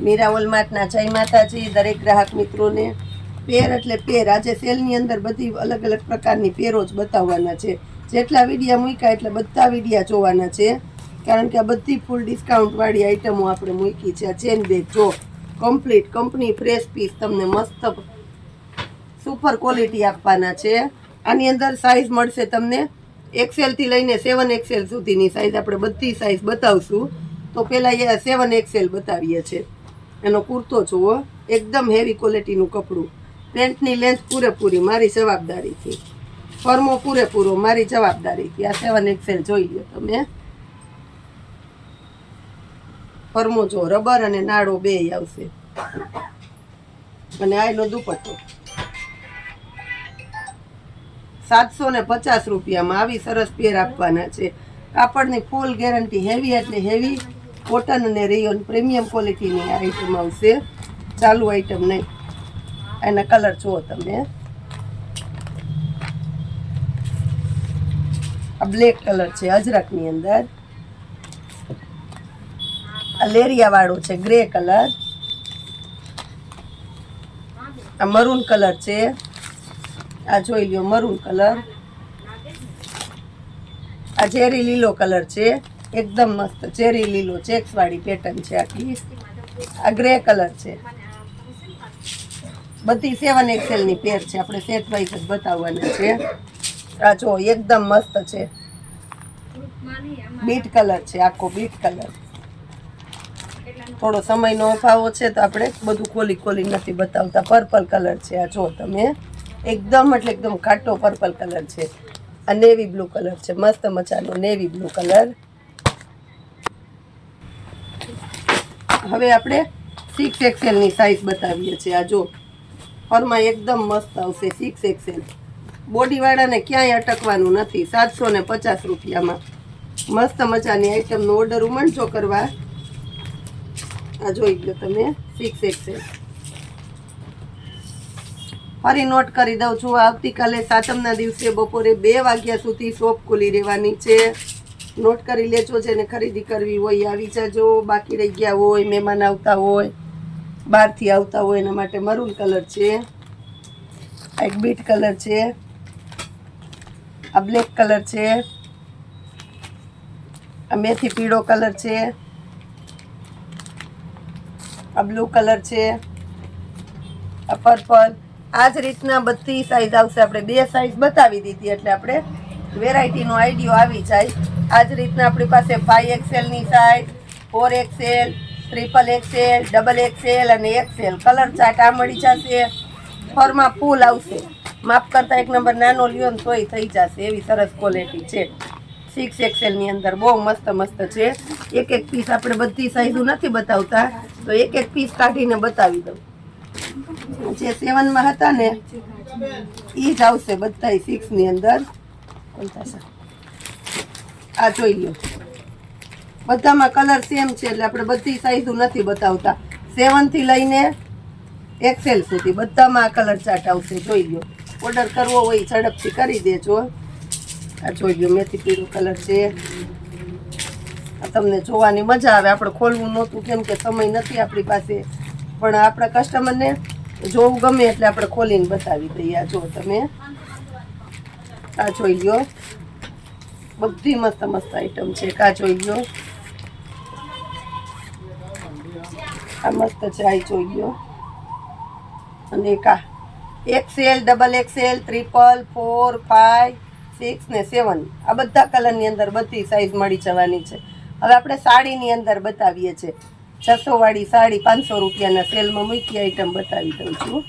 મીરા ઓલમાર્ટના જય માતાજી, દરેક ગ્રાહક મિત્રોને પેર એટલે પેર. આજે સેલની અંદર બધી અલગ અલગ પ્રકારની પેરો જ બતાવવાના છે. જેટલા વિડીયા મૂક્યા એટલે બધા વિડીયા જોવાના છે. કારણ કે આ બધી ફૂલ ડિસ્કાઉન્ટવાળી આઈટમો આપણે મૂકી છે. આ ચેન બેગ જો કમ્પ્લીટ કંપની ફ્રેશ પીસ તમને મસ્ત સુપર ક્વોલિટી આપવાના છે. આની અંદર સાઇઝ મળશે તમને એક્સેલથી લઈને સેવન એક્સેલ સુધીની સાઇઝ આપણે બધી સાઇઝ બતાવશું. તો પહેલાં એ સેવન એક્સેલ બતાવીએ છીએ એનો કુર્તો જુઓ એકદમ હેવી ક્વોલિટીનું કપડું. પેન્ટની લેન્થ પૂરેપૂરી, મારી જવાબદારીથી. ફર્મો પૂરેપૂરો, મારી જવાબદારીથી. આ સેવન એક્સેલ જોઈ લો તમે. ફર્મો જો રબર અને નાળો બે આવશે. અને આ એનો દુપટ્ટો. સાતસો ને પચાસ રૂપિયામાં આવી સરસ પેર આપવાના છે. કાપડની ફૂલ ગેરંટી હેવી એટલે હેવી કોટન અને રેયોન પ્રીમિયમ ક્વોલિટીની આઈટમ આવશે. ચાલુ આઈટમ નહીં. એના કલર જુઓ તમે. આ બ્લેક કલર છે, અજરકની અંદર. આ લેરિયા વાળું છે ગ્રે કલર આ મરૂન કલર છે. આ જોઈ લ્યો મરૂન કલર આ ઝેરી લીલો કલર છે. એકદમ મસ્ત, ચેરી લીલો ચેક્સ વાળી પેટર્ન છે આખી. આ ગ્રે કલર છે. બધી સેવન એક્સેલની પેર છે, આપણે સેટ વાઇઝ જ બતાવવાના છે. આ જો એકદમ મસ્ત છે. બીટ કલર છે, આખો બીટ કલર. થોડો સમયનો અભાવો છે તો આપણે બધું ખોલી ખોલી નથી બતાવતા. પર્પલ કલર છે આ જો તમે. એકદમ એટલે એકદમ ઘાટો પર્પલ કલર છે. આ નેવી બ્લુ કલર છે, મસ્ત મજાનો નેવી બ્લુ કલર. હવે આપણે સિક્સ એક્સેલની સાઇઝ બતાવીએ છીએ. આ જો ફરમાં એકદમ મસ્ત આવશે સિક્સ એક્સેલ બોડીવાળાને ક્યાંય અટકવાનું નથી. સાતસો ને પચાસ રૂપિયામાં. મસ્ત મજાની આઈટમનો ઓર્ડર ઉમણજો કરવા. આ જોઈ લો તમે સિક્સ એક્સેલ ફરી નોટ કરી દઉં છું, આવતીકાલે સાતમના દિવસે બપોરે બે વાગ્યા સુધી શોપ ખુલી રહેવાની છે. નોટ કરી લેજો, જેને ખરીદી કરવી હોય આવી જજો. બાકી રહી ગયા હોય, મહેમાન આવતા હોય, બહારથી આવતા હોય, એના માટે મરૂન કલર છે. આ એક બીટ કલર છે. આ બ્લેક કલર છે. આ મેથી પીળો કલર છે. આ બ્લુ કલર છે. આ પર્પલ. આ જ રીતના બધી સાઈઝ આવશે. આપણે બે સાઈઝ બતાવી દીધી, એટલે આપણે વેરાયટીનો આઈડિયો આવી જાય. આ જ રીતના આપણી પાસે five એક્સેલની size four XL triple XL double XL અને એક્સેલ કલર ચાર્ટ આ મળી જશે. ફરમાં ફૂલ આવશે. માપ કરતાં એક નંબર નાનો લ્યો ને તોય થઈ જશે. એવી સરસ ક્વોલિટી છે. સિક્સ એક્સેલની અંદર બહુ મસ્ત મસ્ત છે. એક એક પીસ આપણે બધી સાઈઝો નથી બતાવતા. તો એક એક પીસ કાઢીને બતાવી દઉં. જે સેવનમાં હતા ને એ જ આવશે બધા સિક્સની અંદર. આ જોઈ લો બધામાં કલર સેમ છે એટલે આપણે બધી સાઈઝો નથી બતાવતા. સેવનથી લઈને એક્સેલ સુધી બધામાં આ કલર ચાર્ટ આવશે. જોઈ લો ઓર્ડર કરવો હોય ઝડપથી કરી દેજો. આ જોઈ લો મેથી પીળો કલર છે. તમને જોવાની મજા આવે. આપણે ખોલવું નહોતું, કેમ કે સમય નથી આપણી પાસે. પણ આપણા કસ્ટમરને જોવું ગમે એટલે આપણે ખોલીને બતાવી દઈએ. આ જો તમે. આ જોઈ લો બધી મસ્ત મસ્ત આઈટમ છે. કા જોઈ ગયો આ મસ્ત છે, આ જોઈ ગયો અને કા XL double XL triple, four, five, six ને સેવન. આ બધા કલરની અંદર બધી સાઈઝ મળી જવાની છે. હવે આપણે સાડીની અંદર બતાવીએ છીએ. છસો વાળી સાડી પાંચસો રૂપિયાના સેલમાં મૂકી આઈટમ બતાવી દઉં છું.